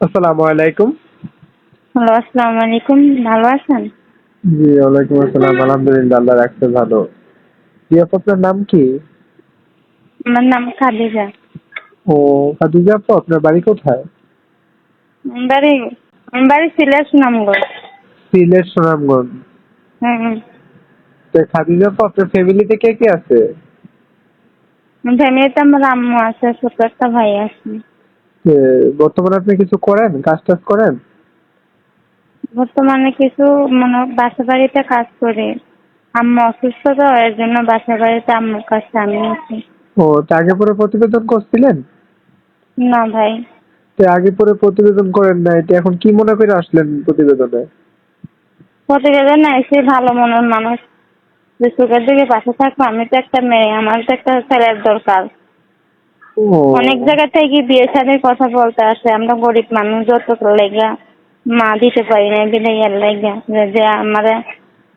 আসসালামু আলাইকুম। হ্যালো আসসালামু আলাইকুম। ভালো আছেন? জি ওয়ালাইকুম আসসালাম। আলহামদুলিল্লাহ আল্লাহ রাখছে ভালো। জি আপু আপনার নাম কি? আমার নাম খাদিজা। ও খাদিজা আপু আপনার বাড়ি কোথায়? বাড়ি বাড়ি সিলেট সুনামগঞ্জ। সিলেট সুনামগঞ্জ। হুম তো খাদিজা আপু আপনার ফ্যামিলিতে কে কে আছে? ফ্যামিলিতে আমার আম্মু আছে ছোট একটা ভাই আছে। বর্তমানে আপনি কিছু করেন? কাজ টাজ করেন? বর্তমানে কিছু মানে বাসা বাড়িতে কাজ করে। আম্মা অসুস্থ তো এর জন্য বাসা বাড়িতে আম্মুর কাছে আমি আছি। ও তো আগে পরে প্রতিবেদন করছিলেন? না ভাই। তো আগে পরে প্রতিবেদন করেন না এটা এখন কি মনে করে আসলেন প্রতিবেদনে? প্রতিবেদন না এসে ভালো মনের মানুষ। যে সুখের দিকে পাশে থাকব আমি তো একটা মেয়ে আমার তো একটা ছেলের দরকার। অনেক জায়গা থেকে বিয়ে শাদীর কথা বলতে আসে আমরা গরিব মানুষ যত লেগা মা দিতে পারি না বিলে ইয়ার লেগা। যে যে আমার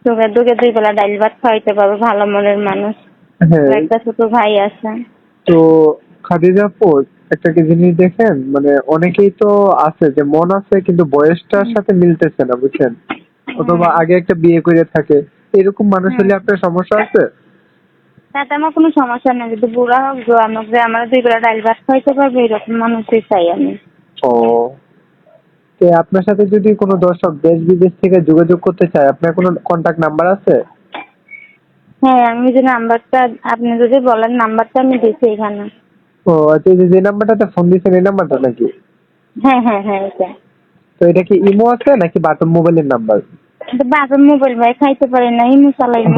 চোখের দুকে দুই বেলা ডাইল ভাত খাওয়াইতে পারব ভালো মনের মানুষ। হ্যাঁ। একটা ছোট ভাই আছে। তো খাদিজা আপু একটা কি জিনিস দেখেন? মানে অনেকেই তো আছে যে মন আছে কিন্তু বয়সটার সাথে মিলতেছে না বুঝছেন? অথবা আগে একটা বিয়ে করে থাকে। এরকম মানুষ হলে আপনার সমস্যা আছে? তাতে আমার কোনো সমস্যা নেই। যদি বুড়া হোক জোয়ান হোক যে আমার দুই বেলা ডাইল ভাত খাইতে পারবে এরকম মানুষই চাই আমি। ও। তো আপনার সাথে যদি কোনো দর্শক দেশ বিদেশ থেকে যোগাযোগ করতে চায় আপনার কোনো কন্টাক্ট নাম্বার আছে? হ্যাঁ আমি যে নাম্বারটা আপনি যদি বলেন নাম্বারটা আমি দিচ্ছি এখানে। ও আচ্ছা এই যে যে নাম্বারটাতে ফোন দিচ্ছেন এই নাম্বারটা নাকি? হ্যাঁ হ্যাঁ হ্যাঁ এটা। তো এটা কি ইমো আছে নাকি বাটন মোবাইলের নাম্বার? বাপের মোবাইল ভাই খাইতে পারি না ইমু চালাই না?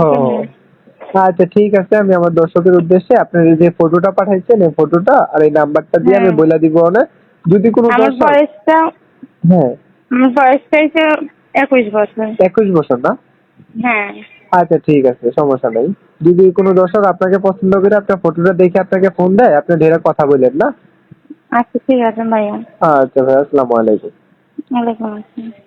আচ্ছা ঠিক আছে। আমি আমার দর্শকের উদ্দেশ্যে আপনার যে ফটোটা পাঠাইছেন এই ফটোটা আর এই নাম্বারটা দিয়ে আমি হ্যাঁ। বলে দিব না যদি কোনো আমার দর্শক বয়সটা হ্যাঁ। আমার বয়সটা হচ্ছে একুশ বছর। একুশ বছর না? হ্যাঁ। আচ্ছা ঠিক আছে সমস্যা নাই। যদি কোনো দর্শক আপনাকে পছন্দ করে আপনার ফটোটা দেখে আপনাকে ফোন দেয় আপনি ঢেরে কথা বলেন না? আচ্ছা ঠিক আছে ভাইয়া। আচ্ছা ভাই আসসালামু আলাইকুম। ওয়ালাইকুম আসসালাম।